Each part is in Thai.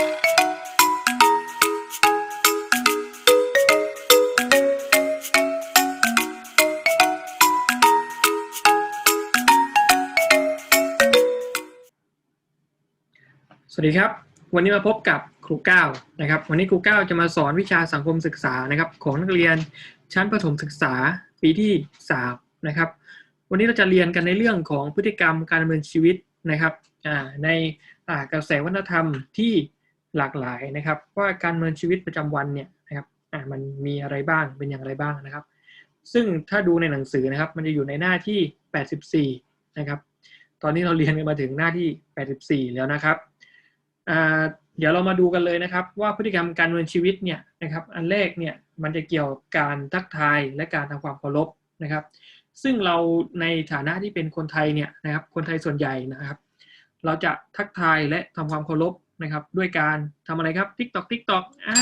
สวัสดีครับ วันนี้มาพบกับครูก้าวนะครับ วันนี้ครูก้าวจะมาสอนวิชาสังคมศึกษานะครับ ของนักเรียนชั้นประถมศึกษาปีที่3นะครับ วันนี้เราจะเรียนกันในเรื่องของพฤติกรรมการดำเนินชีวิตนะครับในกระแสวัฒนธรรมที่ หลากหลายนะครับ ว่าการเนินชีวิตประจำวันเนี่ยนะครับอ่ามันมีอะไรบ้างเป็นอย่างไรบ้างนะครับ ซึ่งถ้าดูในหนังสือนะครับ มันจะอยู่ในหน้าที่ 84 นะครับ ตอนนี้เราเรียนกันมาถึงหน้าที่ 84 แล้วนะครับอ่าเดี๋ยวเรามาดูกันเลยนะครับ ว่าพฤติกรรมการเนินชีวิตเนี่ยนะครับ อันแรกเนี่ยมันจะเกี่ยวกับการทักทายและการทำความเคารพนะครับ ซึ่งเราในฐานะที่เป็นคนไทยเนี่ยนะครับ คนไทยส่วนใหญ่นะครับ เราจะทักทายและทำความเคารพ นะครับ ด้วยการทำอะไรครับติ๊กตอกติ๊กตอกอ่า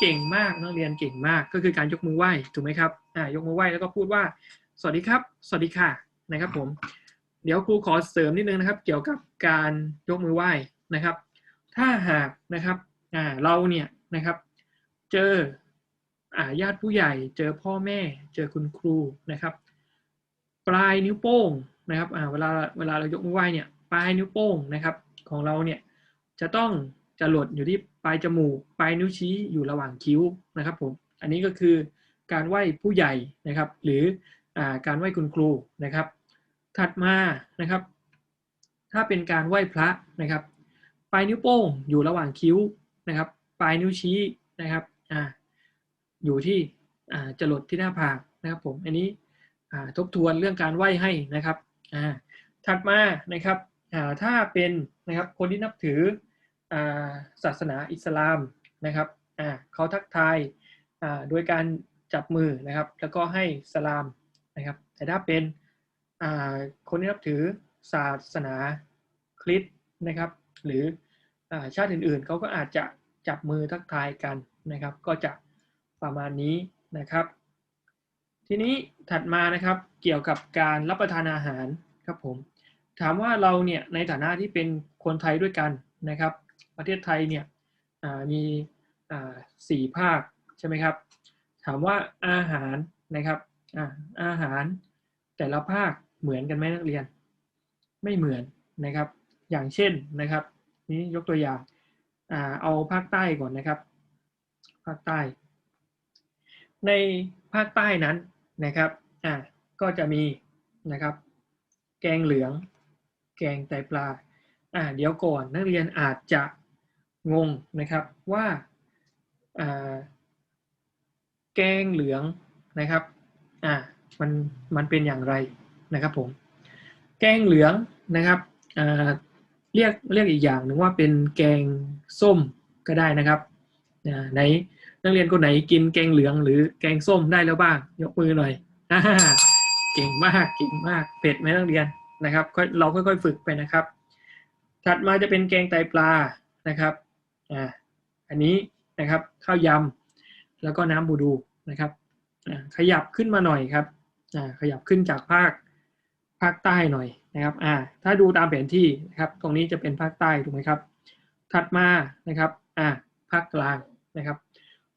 เก่งมากนักเรียนเก่งมากก็คือการยกมือไหว้ถูกไหมครับอ่ายกมือไหว้แล้วก็พูดว่า สวัสดีครับ สวัสดีค่ะนะครับ ผม เดี๋ยวครูขอเสริมนิดนึงนะครับ เกี่ยวกับการยกมือไหว้นะครับ ถ้าหากนะครับอ่าเราเนี่ยนะครับ เจออ่าญาติผู้ใหญ่เจอพ่อแม่ เจอคุณครูนะครับ ปลายนิ้วโป้งนะครับอ่าเวลาเวลาเรายกมือไหว้เนี่ยปลายนิ้วโป้งนะครับ ของเราเนี่ย จะต้องจะหลดอยู่ที่ปลายจมูกปลายนิ้วชี้อยู่ระหว่างคิ้วนะครับผมอันนี้ก็คือการไหว้ผู้ใหญ่นะครับ หรืออการไหว้คุณครูนะครับ ถัดมานะครับ ถ้าเป็นการไหว้พระนะครับ ปลายนิ้วโป้งอยู่ระหว่างคิ้วนะครับ ปลายนิ้วชี้นะครับออยู่ที่จรดที่หน้าผากนะครับผมอันนี้ทบทวนเรื่องการไหว้ให้นะครับถัดมานะครับถ้าเป็นนะครับคนที่นับถือ ศาสนาอิสลามนะครับเขาทักทายโดยการจับมือนะครับ แล้วก็ให้สลามนะครับ แต่ถ้าเป็นคนที่นับถือศาสนาคริสต์นะครับ หรืออชาติอื่นๆเขาก็อาจจะจับมือทักทายกันนะครับ ก็จะประมาณนี้นะครับ ทีนี้ถัดมานะครับเกี่ยวกับการรับประทานอาหารครับผมถามว่าเราเนี่ยในฐานะที่เป็นคนไทยด้วยกันนะครับ ประเทศไทยเนี่ยมีสี่ภาคใช่ไหมครับ ถามว่าอาหารนะครับอาอาหารแต่ละภาคเหมือนกันไหมนักเรียน ไม่เหมือนนะครับ อย่างเช่นนะครับ นี้ยกตัวอย่างอาเอาภาคใต้ก่อนนะครับ ภาคใต้ ในภาคใต้นั้นนะครับอ่าก็จะมีนะครับ แกงเหลือง แกงไตปลาอ่าเดี๋ยวก่อนนักเรียนอาจจะ งงนะครับว่าแกงเหลืองนะครับอ่ามันมันเป็นอย่างไรนะครับผมแกงเหลืองนะครับเรียกเรียกอีกอย่างหนึ่งว่าเป็นแกงส้มก็ได้นะครับไหนนักเรียนคนไหนกินแกงเหลืองหรือแกงส้มได้แล้วบ้าง ยกมือหน่อยเก่งมากเก่งมากเผ็ดไหมนักเรียนนะครับค่อยเราค่อยๆฝึกไปนะครับ ถัดมาจะเป็นแกงไตปลานะครับ อ่าอันนี้นะครับข้าวยำแล้วก็น้ำบูดูนะครับขยับขึ้นมาหน่อยครับขยับขึ้นจากภาคภาคใต้หน่อยนะครับถ้าดูตามแผนที่นะครับตรงนี้จะเป็นภาคใต้ถูกไหมครับ ถัดมานะครับภาคกลางนะครับ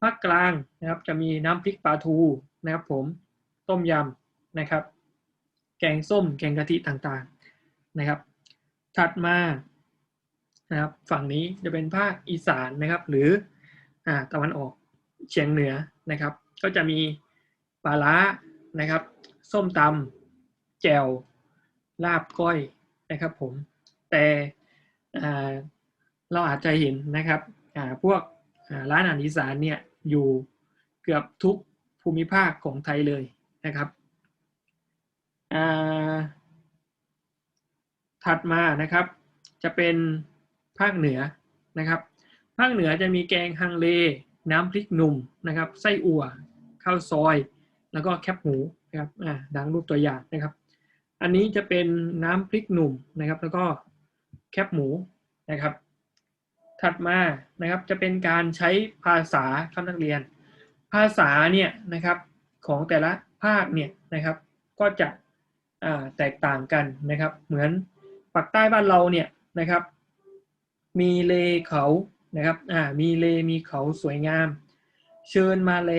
ภาคกลางนะครับจะมีน้ำพริกปลาทูนะครับผมต้มยำนะครับ แกงส้มแกงกะทิต่างๆนะครับ ถัดมา นะครับฝั่งนี้จะเป็นภาคอีสานนะครับ หรืออ่าตะวันออกเฉียงเหนือนะครับ ก็จะมีปลาร้านะครับ ส้มตำแจ่วลาบก้อยนะครับผมแต่เราอาจจะเห็นนะครับพวกร้านอาหารอีสานเนี่ยอยู่เกือบทุกภูมิภาคของไทยเลยนะครับถัดมานะครับจะเป็น ภาคเหนือนะครับ ภาคเหนือจะมีแกงฮังเล น้ำพริกหนุ่มนะครับ ไส้อั่ว ข้าวซอย แล้วก็แคบหมูนะครับอ่าดังรูปตัวอย่างนะครับ อันนี้จะเป็นน้ำพริกหนุ่มนะครับ แล้วก็แคบหมูนะครับ ถัดมานะครับจะเป็นการใช้ภาษาครับนักเรียน ภาษาเนี่ยนะครับของแต่ละภาคเนี่ยนะครับ ก็จะอ่าแตกต่างกันนะครับ เหมือนปากใต้บ้านเราเนี่ยนะครับ มีเลเขานะครับอ่ามีเลมีเขาสวยงาม เชิญมาเล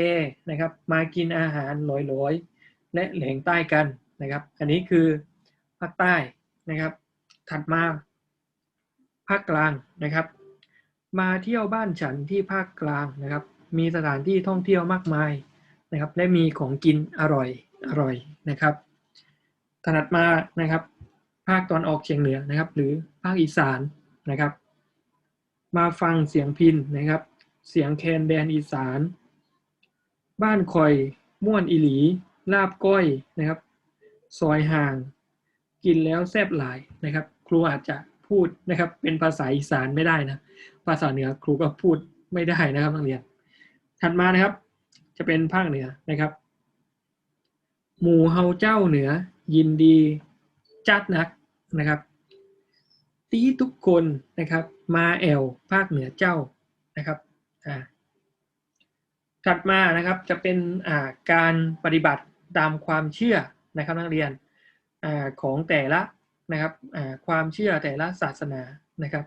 นะครับ มากินอาหารลอยๆ และแหลงใต้กันนะครับ อันนี้คือภาคใต้นะครับ ถัดมาภาคกลางนะครับ มาเที่ยวบ้านฉันที่ภาคกลางนะครับ มีสถานที่ท่องเที่ยวมากมายนะครับ และมีของกินอร่อยอร่อยนะครับถัดมานะครับ ภาคตอนออกเฉียงเหนือนะครับ หรือภาคอีสานนะครับ มาฟังเสียงพินนะครับ เสียงแคนแดนอีสาน บ้านคอยม่วนอีหลี ลาบก้อยนะครับ ซอยห่าง กินแล้วแซบหลายนะครับ ครูอาจจะพูดนะครับ เป็นภาษาอีสานไม่ได้นะ ภาษาเหนือครูก็พูดไม่ได้นะครับนักเรียน ถัดมานะครับ จะเป็นภาคเหนือนะครับ หมู่เฮาเจ้าเหนือ ยินดีจัดนักนะครับ ตีทุกคนนะครับมาแอวภาคเหนือเจ้านะครับอ่าถัดมานะครับจะเป็นอ่าการปฏิบัติตามความเชื่อนะครับนักเรียนอ่าของแต่ละนะครับอ่าความเชื่อแต่ละศาสนานะครับ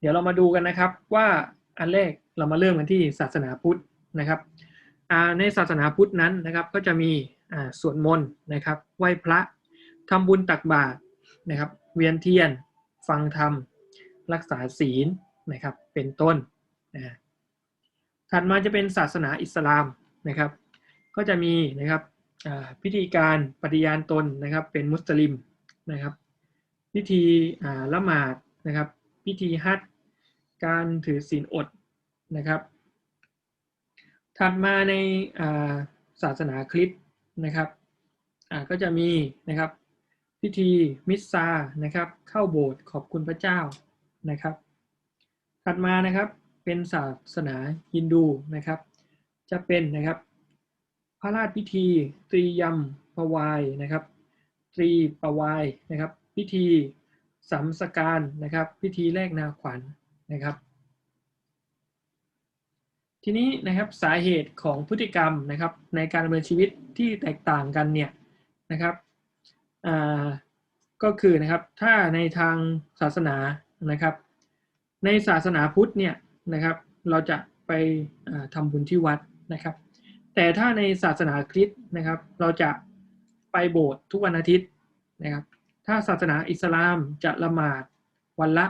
เดี๋ยวเรามาดูกันนะครับว่าอันแรกเรามาเริ่มกันที่ศาสนาพุทธนะครับในศาสนาพุทธนั้นนะครับก็จะมีสวดมนต์นะครับไหว้พระทำบุญตักบาตรนะครับ เวียนเทียน ฟังธรรม รักษาศีลนะครับ เป็นต้นนะถัดมาจะเป็นศาสนาอิสลามนะครับ ก็จะมีนะครับพิธีการปฏิญาณตนนะครับเป็นมุสลิมนะครับ พิธีละหมาดนะครับ พิธีฮัจการถือศีลอดนะครับ ถัดมาในศาสนาคริสต์นะครับก็จะมีนะครับ พิธีมิสซานะครับ เข้าโบสถ์ขอบคุณพระเจ้านะครับ ถัดมานะครับเป็นศาสนาฮินดูนะครับ จะเป็นนะครับ พระราชพิธีตรียมปวายนะครับ ตรีปวายนะครับ พิธีสัมสการนะครับ พิธีแลกนาขวัญนะครับ ทีนี้นะครับสาเหตุของพฤติกรรมนะครับในการดำเนินชีวิตที่แตกต่างกันเนี่ยนะครับ ก็คือนะครับถ้าในทางศาสนานะครับ ในศาสนาพุทธเนี่ยนะครับเราจะไปอ่าทำบุญที่วัดนะครับ แต่ถ้าในศาสนาคริสต์นะครับ เราจะไปโบสถ์ทุกวันอาทิตย์นะครับ ถ้าศาสนาอิสลามจะละหมาดวันละ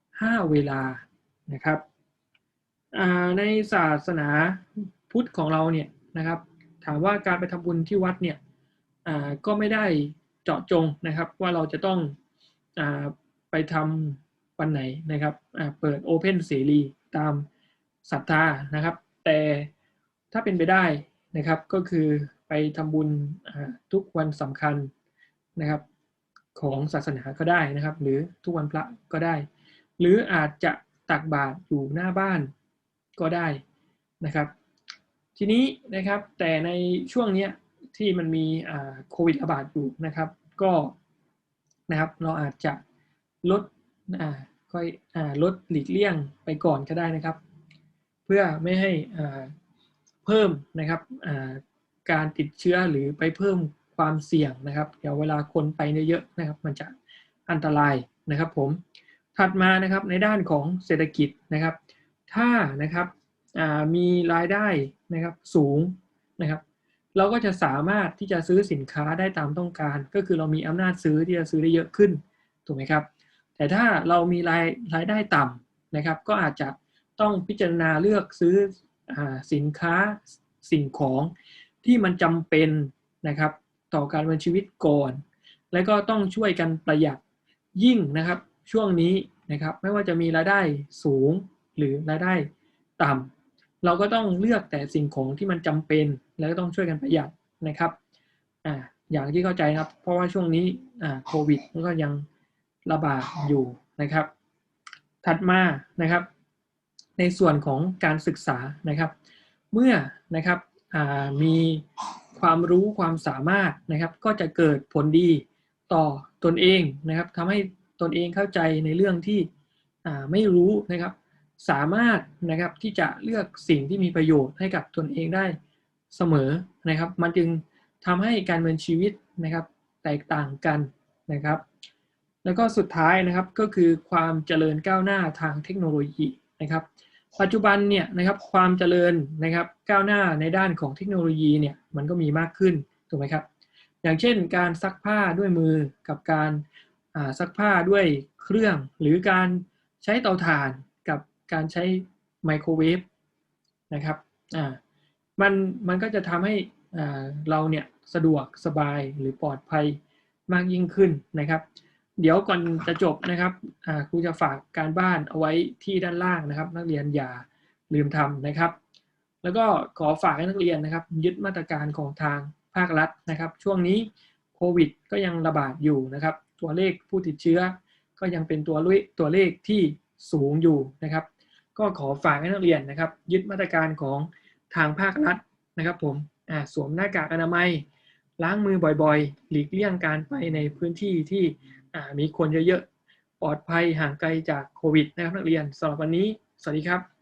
5 เวลานะครับในศาสนาพุทธของเราเนี่ยนะครับ ถามว่าการไปทำบุญที่วัดเนี่ยก็ไม่ได้ เจาะจงนะครับ ว่าเราจะต้องอไปทำวันไหนนะครับเปิดโอเพนเสรีตามศรัทธานะครับ แต่ถ้าเป็นไปได้นะครับก็คือไปทำบุญทุกวันสำคัญนะครับของศาสนาก็ได้นะครับ หรือทุกวันพระก็ได้ หรืออาจจะตักบาตรอยู่หน้าบ้านก็ได้นะครับ ทีนี้นะครับแต่ในช่วงเนี้ย ที่มันมีโควิดระบาดอยู่นะครับ ก็นะครับเราอาจจะลดค่อยอลดหลีกเลี่ยงไปก่อนก็ได้นะครับ เพื่อไม่ให้เพิ่มนะครับการติดเชื้อหรือไปเพิ่มความเสี่ยงนะครับ เดี๋ยวเวลาคนไปเยอะๆนะครับ มันจะอันตรายนะครับผมถัดมานะครับในด้านของเศรษฐกิจนะครับ ถ้านะครับมีรายได้นะครับสูงนะครับ เราก็จะสามารถที่จะซื้อสินค้าได้ตามต้องการ ก็คือเรามีอำนาจซื้อที่จะซื้อได้เยอะขึ้นถูกไหมครับ แต่ถ้าเรามีรายรายได้ต่ำนะครับ ก็อาจจะต้องพิจารณาเลือกซื้ออสินค้าสิ่งของที่มันจำเป็นนะครับ ต่อการดำเนินชีวิตก่อน และก็ต้องช่วยกันประหยัดยิ่งนะครับ ช่วงนี้นะครับไม่ว่าจะมีรายได้สูงหรือรายได้ต่ำเราก็ต้องเลือกแต่สิ่งของที่มันจำเป็น แล้วก็ต้องช่วยกันประหยัดนะครับอ่าอย่างที่เข้าใจครับ เพราะว่าช่วงนี้อ่าโควิดก็ยังระบาดอยู่นะครับ ถัดมานะครับ ในส่วนของการศึกษานะครับ เมื่อนะครับมีความรู้ความสามารถนะครับ ก็จะเกิดผลดีต่อตนเองนะครับทำให้ตนเองเข้าใจในเรื่องที่ไม่รู้นะครับ สามารถนะครับที่จะเลือกสิ่งที่มีประโยชน์ให้กับตนเองได้ เสมอนะครับ มันจึงทำให้การดำเนินชีวิตนะครับแตกต่างกันนะครับ แล้วก็สุดท้ายนะครับก็คือความเจริญก้าวหน้าทางเทคโนโลยีนะครับ ปัจจุบันเนี่ยนะครับความเจริญนะครับก้าวหน้าในด้านของเทคโนโลยีเนี่ยมันก็มีมากขึ้นถูกไหมครับอย่างเช่น การซักผ้าด้วยมือกับการาซักผ้าด้วยเครื่องหรือการใช้เตาถ่านกับการใช้ไมโครเวฟนะครับอ่า มันมันก็จะทำให้เราเนี่ยสะดวกสบายหรือปลอดภัยมากยิ่งขึ้นนะครับ เดี๋ยวก่อนจะจบนะครับครูจะฝากการบ้านเอาไว้ที่ด้านล่างนะครับ นักเรียนอย่าลืมทำนะครับ แล้วก็ขอฝากให้นักเรียนนะครับ ยึดมาตรการของทางภาครัฐนะครับ ช่วงนี้โควิดก็ยังระบาดอยู่นะครับ ตัวเลขผู้ติดเชื้อ ก็ยังเป็นตัวเลขตัวเลขที่สูงอยู่นะครับ ก็ขอฝากให้นักเรียนนะครับ ยึดมาตรการของ ทางภาครัฐนะครับผมสวมหน้ากากอนามัย ล้างมือบ่อยๆ หลีกเลี่ยงการไปในพื้นที่ที่มีคนเยอะๆ ปลอดภัยห่างไกลจากโควิดนะครับนักเรียนสำหรับวันนี้ สวัสดีครับ